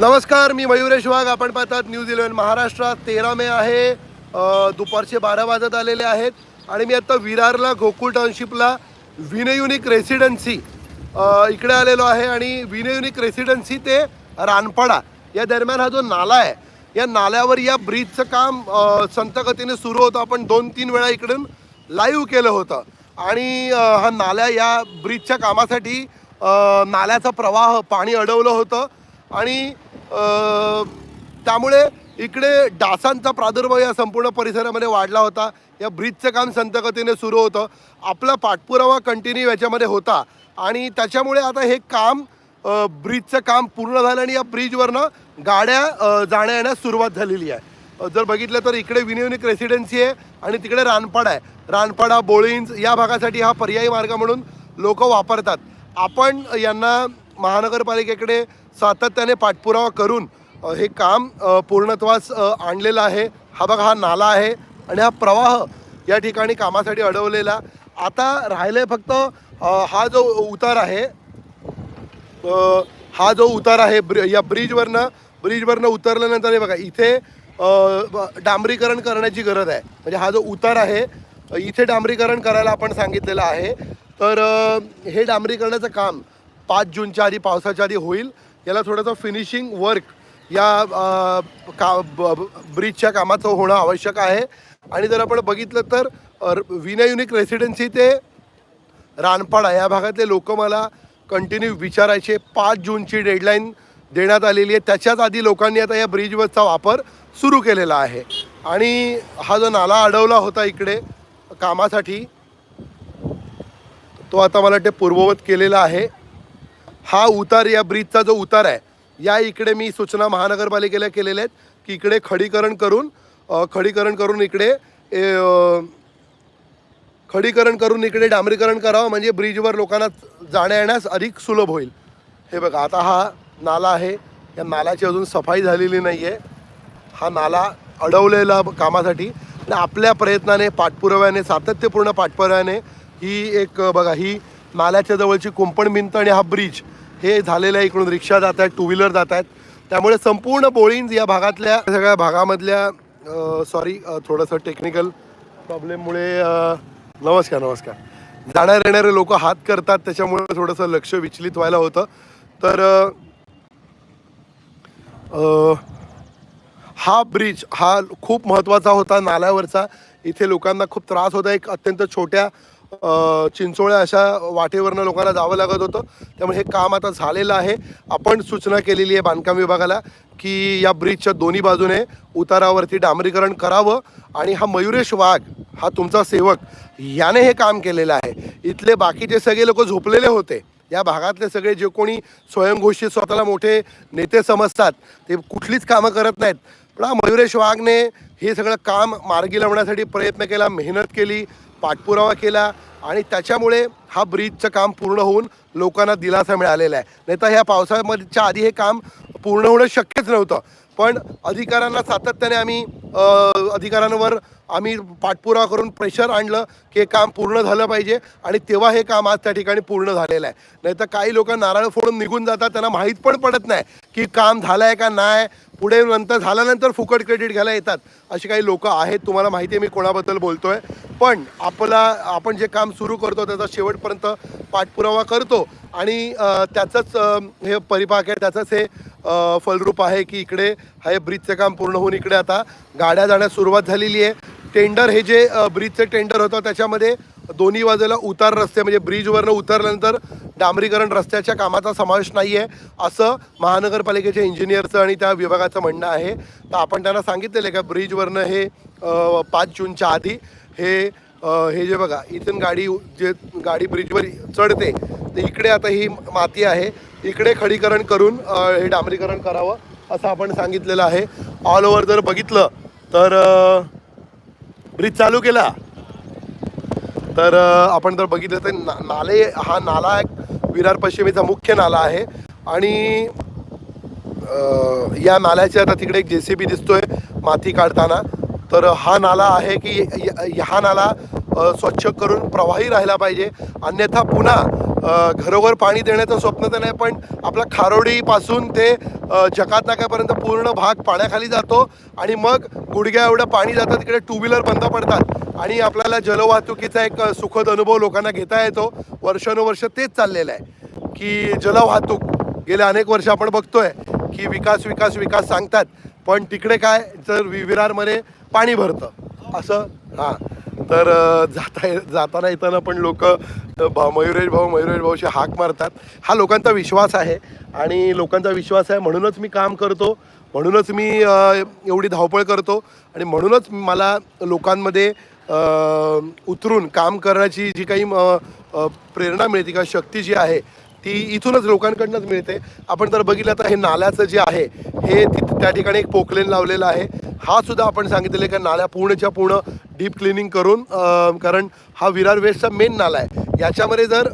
नमस्कार मी मयुरेश वाघ. आपण पाहतात न्यूज इलेव्हन महाराष्ट्रात तेरा मे आहे दुपारचे बारा वाजत आलेले आहेत आणि मी आत्ता विरारला गोकुळ टाउनशिपला विनयुनिक रेसिडेन्सी इकडे आलेलो आहे आणि विनयुनिक रेसिडेन्सी ते रानपाडा. या दरम्यान हा जो नाला आहे या नाल्यावर या ब्रिजचं काम संतगतीने सुरू होतं. आपण दोन तीन वेळा इकडून लाईव्ह केलं होतं. आणि हा नाल्या या ब्रिजच्या कामासाठी नाल्याचा प्रवाह पाणी अडवलं होतं. आणि त्यामुळे इकडे डासांचा प्रादुर्भाव या संपूर्ण परिसरामध्ये वाढला होता. या ब्रिजचं काम संतगतीने सुरू होतं. आपला पाठपुरावा कंटिन्यू याच्यामध्ये होता. आणि त्याच्यामुळे आता हे काम ब्रिजचं काम पूर्ण झालं आणि या ब्रिजवरनं गाड्या जाण्या येण्यास सुरुवात झालेली आहे. जर बघितलं तर इकडे विनियोनिक रेसिडेन्सी आहे आणि तिकडे रानपाडा आहे. रानपाडा बोळींज या भागासाठी हा पर्यायी मार्ग म्हणून लोक वापरतात. आपण यांना महानगरपालिकेकडे सातत्याने पाठपुरावा करून हे काम पूर्णत्वास आणलेलं आहे. हा बघा हा नाला आहे आणि हा प्रवाह या ठिकाणी कामासाठी अडवलेला. आता राहिले फक्त हा जो उतार आहे हा जो उतार आहे ब्रि या ब्रिजवरनं ब्रिजवरनं उतरल्यानंतर हे बघा इथे डांबरीकरण करण्याची गरज आहे. म्हणजे हा जो उतार आहे इथे डांबरीकरण करायला आपण सांगितलेलं आहे. तर हे डांबरीकरणाचं काम पाच जूनच्या आधी पावसाच्या आधी होईल. याला थोडंसं फिनिशिंग वर्क या का ब- ब्रिजच्या कामाचं होणं आवश्यक आहे. आणि जर आपण बघितलं तर अ, विनयुनिक रेसिडेन्सी ते रानपाडा या भागातले लोक मला कंटिन्यू विचारायचे. पाच जूनची डेडलाईन देण्यात आलेली आहे. त्याच्याच आधी लोकांनी आता या ब्रिजवरचा वापर सुरू केलेला आहे. आणि हा जो नाला अडवला होता इकडे कामासाठी तो आता मला वाटते पूर्ववत केलेला आहे. हा उतार या ब्रिजचा जो उतार आहे या इकडे मी सूचना महानगरपालिकेला केलेल्या आहेत की इकडे खडीकरण करून खडीकरण करून इकडे ए, खडीकरण करून इकडे डांबरीकरण करावं म्हणजे ब्रिजवर लोकांना जाण्या येण्यास अधिक सुलभ होईल. हे बघा आता हा नाला आहे या नाल्याची अजून सफाई झालेली नाही आहे हा नाला अडवलेला कामासाठी आणि आपल्या प्रयत्नाने पाठपुराव्याने सातत्यपूर्ण पाठपुराव्याने ही एक बघा ही नाल्याच्या जवळची कुंपण भिंत आणि हा ब्रिज हे झालेलं आहे इकडून रिक्षा जात आहेत टू व्हीलर जात आहेत. त्यामुळे संपूर्ण बोळींज या भागातल्या सगळ्या भागामधल्या सॉरी थोडंसं टेक्निकल प्रॉब्लेममुळे नमस्कार नमस्कार. जाणारे येणारे लोक हात करतात त्याच्यामुळे थोडंसं लक्ष विचलित व्हायला होतं. तर हा ब्रिज हा खूप महत्त्वाचा होता नाल्यावरचा. इथे लोकांना खूप त्रास होता एक अत्यंत छोट्या चिंचोळ्या अशा वाटेवरनं लोकांना जावं लागत होतं. त्यामुळे हे काम आता झालेलं आहे. आपण सूचना केलेली आहे बांधकाम विभागाला की या ब्रिजच्या दोन्ही बाजूने उतारावरती डांबरीकरण करावं आणि हा मयुरेश वाघ हा तुमचा सेवक याने हे काम केलेलं आहे. इथले बाकीचे सगळे लोक झोपलेले होते. या भागातले सगळे जे कोणी स्वयंघोषित स्वतःला मोठे नेते समजतात ते कुठलीच कामं करत नाहीत. पण हा मयुरेश वाघने हे सगळं काम मार्गी लावण्यासाठी प्रयत्न केला मेहनत केली पाठपुरावा केला आणि त्याच्यामुळे हा ब्रिजचं काम पूर्ण होऊन लोकांना दिलासा मिळालेला आहे. नाही तर ह्या पावसाळ्यामध्येच्या आधी हे काम पूर्ण होणं शक्यच नव्हतं. पण अधिकाऱ्यांना सातत्याने आम्ही अधिकाऱ्यांवर आम्ही पाठपुरावा करून प्रेशर आणलं की हे काम पूर्ण झालं पाहिजे आणि तेव्हा हे काम आज त्या ठिकाणी पूर्ण झालेलं आहे. नाही तर काही लोक नारळ फोडून निघून जातात त्यांना माहीत पण पडत नाही की काम झालं आहे का नाही. पुढे नंतर झाल्यानंतर फुकट क्रेडिट घ्यायला येतात. अशी काही लोक आहेत तुम्हाला माहिती आहे मी कोणाबद्दल बोलतो आहे पण आपला आपण जे काम सुरू करतो त्याचा शेवटपर्यंत पाठपुरावा करतो. आणि त्याचंच हे परिपाक आहे त्याचंच हे फलरूप आहे की इकडे हे ब्रिजचं काम पूर्ण होऊन इकडे आता गाड्या जाण्यास सुरुवात झालेली आहे. टेंडर हे जे ब्रिजचं टेंडर होतं त्याच्यामध्ये दोन्ही बाजूला उतार रस्ते म्हणजे ब्रिजवरनं उतरल्यानंतर डांबरीकरण रस्त्याच्या कामाचा समावेश नाही आहे असं महानगरपालिकेच्या इंजिनियरचं आणि त्या विभागाचं म्हणणं आहे. तर आपण त्यांना सांगितलेलं आहे का ब्रिजवरनं हे पाच जूनच्या आधी हे हे जे बघा इथून गाडी जे गाडी ब्रिजवर चढते तर इकडे आता ही माती आहे इकडे खडीकरण करून हे डांबरीकरण करावं असं आपण सांगितलेलं आहे. ऑल ओव्हर जर बघितलं तर ब्रिज चालू केला. तर आपण जर बघितलं तर ना नाले हा नाला एक विरार पश्चिमेचा मुख्य नाला आहे. आणि या नाल्याच्या आता तिकडे एक जे सी बी दिसतोय माती काढताना. तर हा नाला आहे की हा नाला स्वच्छ करून प्रवाही राहिला पाहिजे. अन्यथा पुन्हा घरोघर पाणी देण्याचं स्वप्न तर नाही पण आपला खारोडीपासून ते अ, जकात नाक्यापर्यंत पूर्ण भाग पाण्याखाली जातो आणि मग गुडघ्या एवढं पाणी जातं तिकडे टू व्हीलर बंद पडतात. आणि आपल्याला जलवाहतुकीचा एक सुखद अनुभव लोकांना घेता येतो. वर्षानुवर्ष तेच चाललेलं आहे की जलवाहतूक. गेले अनेक वर्ष आपण बघतोय की विकास विकास विकास सांगतात पण तिकडे काय? तर वि- विरारमध्ये पाणी भरतं. असं हां. तर जाता ये- जाताना येताना पण लोक मयुरेश भाऊ मयुरेश भाऊशी हाक मारतात. हा लोकांचा विश्वास आहे आणि लोकांचा विश्वास आहे म्हणूनच मी काम करतो म्हणूनच मी एवढी धावपळ करतो आणि म्हणूनच मला लोकांमध्ये उतरून काम करण्याची जी काही प्रेरणा मिळते किंवा शक्ती जी आहे ती इथूनच लोकांकडनंच मिळते. आपण जर बघितलं तर हे नाल्याचं जे आहे हे त्या ठिकाणी एक पोकलेन लावलेलं आहे. हा सुद्धा आपण सांगितलेलं आहे का नाल्या पूर्णच्या पूर्ण डीप क्लिनिंग करून कारण हा विरार वेस्टचा मेन नाला आहे. याच्यामध्ये जर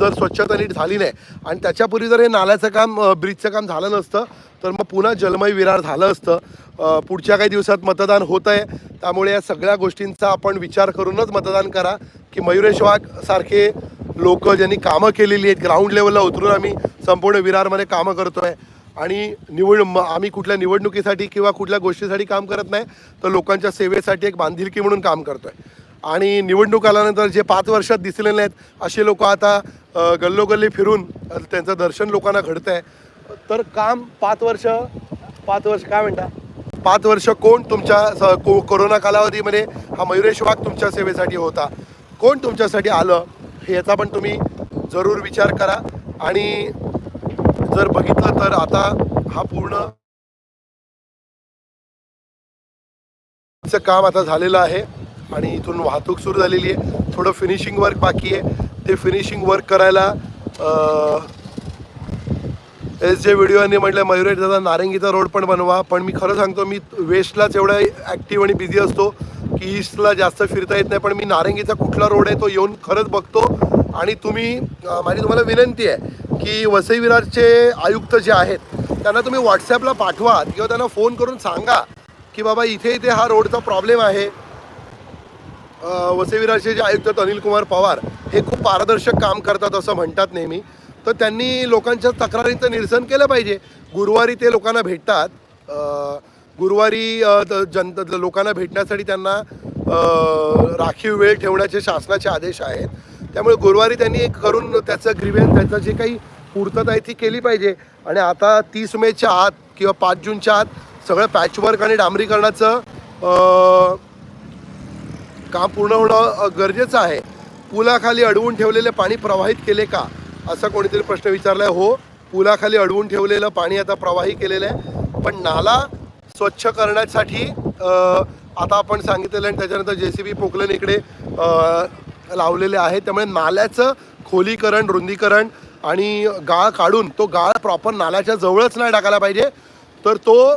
जर स्वच्छता नीट झाली नाही आणि त्याच्यापूर्वी जर हे नाल्याचं काम ब्रिजचं काम झालं नसतं तर मग पुन्हा जलमय विरार झालं असतं. पुढच्या काही दिवसात मतदान होत आहे त्यामुळे या सगळ्या गोष्टींचा आपण विचार करूनच मतदान करा की मयुरेश वाघ सारखे लोक ज्यांनी कामं केलेली आहेत ग्राउंड लेवलला उतरून आम्ही संपूर्ण विरारमध्ये कामं करतो आहे आणि निवड आम्ही कुठल्या निवडणुकीसाठी किंवा कुठल्या गोष्टीसाठी काम करत नाही तर लोकांच्या सेवेसाठी एक बांधिलकी म्हणून काम करतो आहे आणि निवडणूक आल्यानंतर जे पाच वर्षात दिसले नाहीत असे लोक आता गल्लोगल्ली फिरून त्यांचं दर्शन लोकांना घडतं आहे तर काम पाच वर्ष पाच वर्ष काय म्हणता? पाच वर्ष कोण तुमच्या स- को कोरोना कालावधीमध्ये हा मयुरेश वाघ तुमच्या सेवेसाठी होता? कोण तुमच्यासाठी आलं? याचा पण तुम्ही जरूर विचार करा. आणि जर बघितलं तर आता हा पूर्ण चं काम आता झालेलं आहे आणि इथून वाहतूक सुरू झालेली आहे. थोडं फिनिशिंग वर्क बाकी आहे. ते फिनिशिंग वर्क करायला एस जे व्हिडिओने म्हटलं मयुरेश दादा नारंगीचा रोड पण बनवा. पण मी खरं सांगतो मी वेस्टलाच एवढा ॲक्टिव्ह आणि बिझी असतो. की ईस्टला जास्त फिरता येत नाही पण मी नारंगीचा कुठला रोड आहे तो येऊन खरंच बघतो. आणि तुम्ही माझी तुम्हाला विनंती आहे की वसई विरारचे आयुक्त जे आहेत त्यांना तुम्ही व्हॉट्सॲपला पाठवा किंवा त्यांना फोन करून सांगा की बाबा इथे इथे हा रोडचा प्रॉब्लेम आहे. वसई विरारचे जे आयुक्त अनिल कुमार पवार हे खूप पारदर्शक काम करतात असं म्हणतात नेहमी. तर त्यांनी लोकांच्या तक्रारींचं निरसन केलं पाहिजे. गुरुवारी ते लोकांना भेटतात. गुरुवारी जनता लोकांना भेटण्यासाठी त्यांना राखीव वेळ ठेवण्याचे शासनाचे आदेश आहेत. त्यामुळे गुरुवारी त्यांनी एक करून त्याचं ग्रीवेन्स त्याचं जे काही पूर्तता आहे ती केली पाहिजे. आणि आता तीस मेच्या आत किंवा पाच जूनच्या आत सगळं पॅचवर्क आणि डांबरीकरणाचं काम पूर्ण होणं गरजेचं आहे. पुलाखाली अडवून ठेवलेले पाणी प्रवाहित केले का? असा कोणीतरी प्रश्न विचारला आहे हो पुलाखाली अडवून ठेवलेलं पाणी आता प्रवाही केलेलं आहे. पण नाला स्वच्छ करण्यासाठी आता आपण सांगितलेलं आणि त्याच्यानंतर जे सी बी पोकलन इकडे लावलेले आहे त्यामुळे नाल्याचं खोलीकरण रुंदीकरण आणि गाळ काढून तो गाळ प्रॉपर नाल्याच्या जवळच नाही टाकायला पाहिजे. तर तो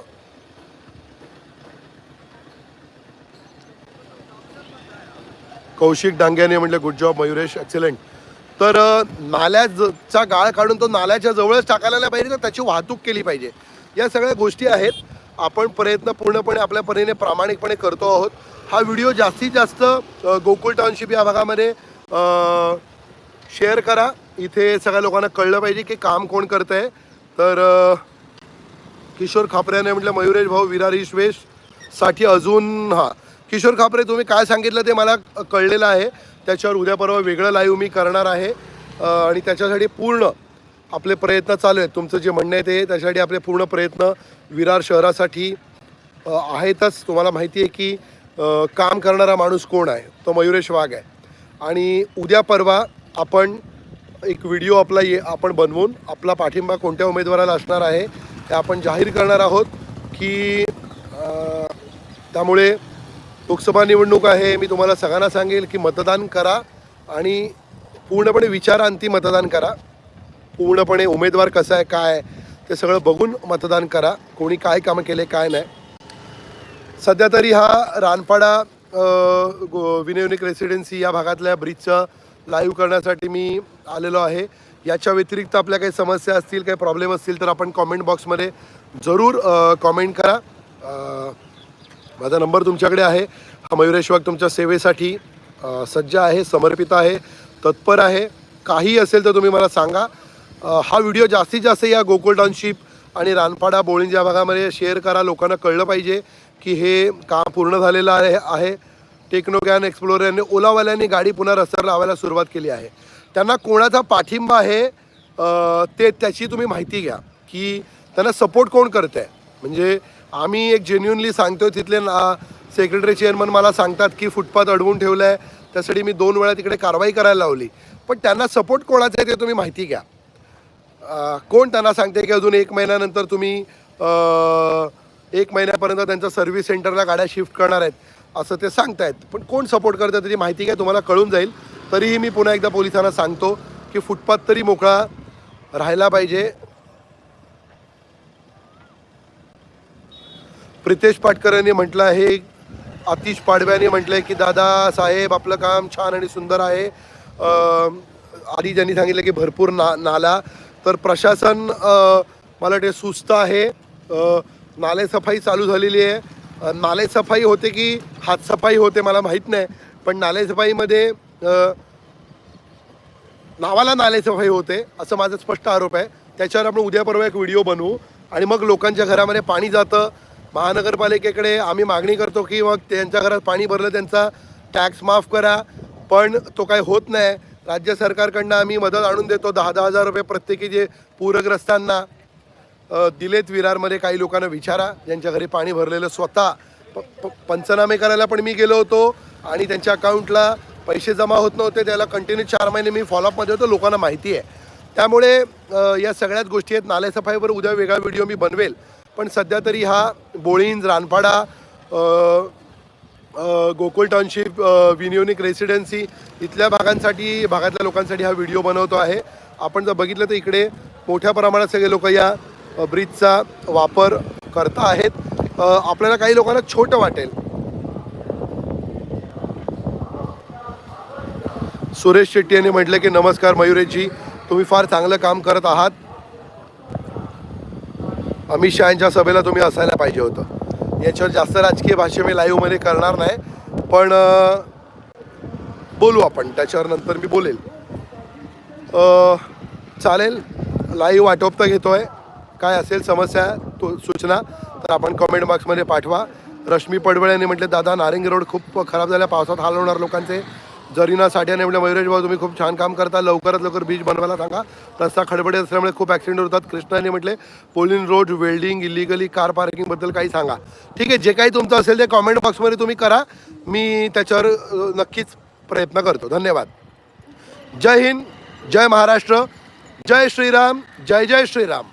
कौशिक डांग्याने म्हटलं गुड जॉब मयुरेश एक्सिलेंट तर नाल्याचा गाळ काढून तो नाल्याच्या जवळच टाकायला नाही पाहिजे तर त्याची वाहतूक केली पाहिजे. या सगळ्या गोष्टी आहेत. आपण प्रयत्न पूर्णपणे आपल्या परीने प्रामाणिकपणे करतो आहोत. हा व्हिडिओ जास्तीत जास्त गोकुळ टाउनशिप या भागामध्ये शेअर करा. इथे सगळ्या लोकांना कळलं पाहिजे की काम कोण करत आहे तर किशोर खापऱ्याने म्हटलं मयुरेश भाऊ विरारसाठी अजून हां. किशोर खापरे तुम्ही काय सांगितलं ते मला कळलेलं आहे. त्याच्यावर उद्या परवा वेगळं लाईव्ह मी करणार आहे. आणि त्याच्यासाठी पूर्ण आपले प्रयत्न चालू आहेत. तुमचं जे म्हणणं आहे ते त्याच्यासाठी आपले पूर्ण प्रयत्न विरार शहरासाठी आहेतच. तुम्हाला माहिती आहे की काम करणारा माणूस कोण आहे? तो मयुरेश वाघ आहे. आणि उद्या परवा आपण एक व्हिडिओ आपला ये आपण बनवून आपला पाठिंबा कोणत्या उमेदवाराला असणार आहे ते आपण जाहीर करणार आहोत की त्यामुळे लोकसभा निवडणूक आहे. मी तुम्हाला सगळ्यांना सांगेल की मतदान करा आणि पूर्णपणे विचारांती मतदान करा. पूर्णपणे उमेदवार कसा आहे काय आहे, ते सगळं बघून मतदान करा. कोणी काय कामं केले काय नाही. सध्या तरी हा रानपाडा विनयुनिक रेसिडेन्सी या भागातल्या ब्रिजचं लाईव्ह करण्यासाठी मी आलेलो आहे. याच्या व्यतिरिक्त आपल्या काही समस्या असतील काही प्रॉब्लेम असतील तर आपण कॉमेंट बॉक्समध्ये जरूर कॉमेंट करा. माझा नंबर तुमच्याकडे आहे. हा मयुरेश वाघ तुमच्या सेवेसाठी सज्ज आहे समर्पित आहे तत्पर आहे. काही असेल तर तुम्ही मला सांगा. हा व्हिडिओ जास्तीत जास्त या गोकुळ टाउनशिप आणि रानपाडा बोळींज या भागामध्ये शेअर करा. लोकांना कळलं पाहिजे की हे काम पूर्ण झालेलं आहे आहे. टेक्नोगॅन एक्सप्लोरर यांनी ओलावाल्यांनी गाडी पुन्हा रस्त्यावर लावायला सुरुवात केली आहे. त्यांना कोणाचा पाठिंबा आहे ते त्याची तुम्ही माहिती घ्या. की त्यांना सपोर्ट कोण करत आहे? म्हणजे आम्ही एक जेन्युनली सांगतो तिथले ना सेक्रेटरी चेअरमन मला सांगतात की फुटपाथ अडवून ठेवलं आहे त्यासाठी मी दोन वेळा तिकडे कारवाई करायला लावली. पण त्यांना सपोर्ट कोणाचा आहे ते तुम्ही माहिती घ्या. कोण त्यांना सांगते की अजून एक महिन्यानंतर तुम्ही एक महिन्यापर्यंत त्यांच्या सर्व्हिस सेंटरला गाड्या शिफ्ट करणार आहेत असं ते सांगतायत. पण कोण सपोर्ट करतं त्याची माहिती काय तुम्हाला कळून जाईल. तरीही मी पुन्हा एकदा पोलिसांना सांगतो की फुटपाथ तरी मोकळा राहायला पाहिजे. प्रितेश पाटकर यांनी म्हटलं आहे आतिश पाडव्याने म्हटलंय की दादा साहेब आपलं काम छान आणि सुंदर आहे. आधी ज्यांनी सांगितलं की भरपूर ना नाला तर प्रशासन मला वाटते सुस्त आहे. नालेसफाई चालू झालेली आहे. नालेसफाई होते की हातसफाई होते मला माहीत नाही पण नालेसफाईमध्ये नावाला नालेसफाई होते असं माझा स्पष्ट आरोप आहे. त्याच्यावर आपण उद्या परवा एक व्हिडिओ बनवू आणि मग लोकांच्या घरामध्ये पाणी जातं. महानगरपालिकेकडे आम्ही मागणी करतो की मग त्यांच्या घरात पाणी भरलं त्यांचा टॅक्स माफ करा पण तो काय होत नाही. राज्य सरकारकडनं आम्ही मदत आणून देतो. दहा दहा हजार रुपये प्रत्येकी जे पूरग्रस्तांना दिलेत विरारमध्ये काही लोकांना विचारा. ज्यांच्या घरी पाणी भरलेलं स्वतः. प प पंचनामे करायला पण मी गेलो होतो आणि त्यांच्या अकाउंटला पैसे जमा होत नव्हते. त्याला कंटिन्यू चार महिने मी फॉलोअपमध्ये होतो. लोकांना माहिती आहे. त्यामुळे या सगळ्याच गोष्टी आहेत. नालेसफाईवर उद्या वेगळा व्हिडिओ मी बनवेल. पण सध्या तरी हा बोळींज रानपाडा गोकुळ टाउनशिप विनियोनिक रेसिडेन्सी इथल्या भागांसाठी भागातल्या लोकांसाठी हा व्हिडिओ बनवतो आहे. आपण जर बघितलं तर इकडे मोठ्या प्रमाणात सगळे लोक या ब्रिजचा वापर करता आहेत. आपल्याला काही लोकांना छोटं वाटेल. सुरेश शेट्टी यांनी म्हटलं की नमस्कार मयुरेशजी तुम्ही फार चांगलं काम करत आहात. अमित शहाच्या सभेला तुम्ही असायला पाहिजे होतं. याच्यावर जास्त राजकीय भाषे मी लाईव्हमध्ये करणार नाही. पण बोलू आपण. त्याच्यावर नंतर मी बोलेल. चालेल. लाईव्ह आटोपता आहे काय असेल समस्या तो सूचना तर आपण कमेंट बॉक्समध्ये पाठवा. रश्मी पडवळ यांनी म्हटले दादा नारिंग रोड खूप खराब झाल्या. पावसात हाल होणार लोकांचे. जरीना साठ्याने म्हटलं मयुरेश भाऊ तुम्ही खूप छान काम करता. लवकरात लवकर बीच बनवायला सांगा. रस्ता खडबडे असल्यामुळे खूप ॲक्सिडेंट होतात. कृष्णाने म्हटले पोलिन रोड वेल्डिंग इलिगली कार पार्किंगबद्दल काही सांगा. ठीक आहे जे काही तुमचं असेल ते कॉमेंट बॉक्समध्ये तुम्ही करा. मी त्याच्यावर नक्कीच प्रयत्न करतो. धन्यवाद. जय हिंद जय महाराष्ट्र जय श्रीराम जय जय श्रीराम.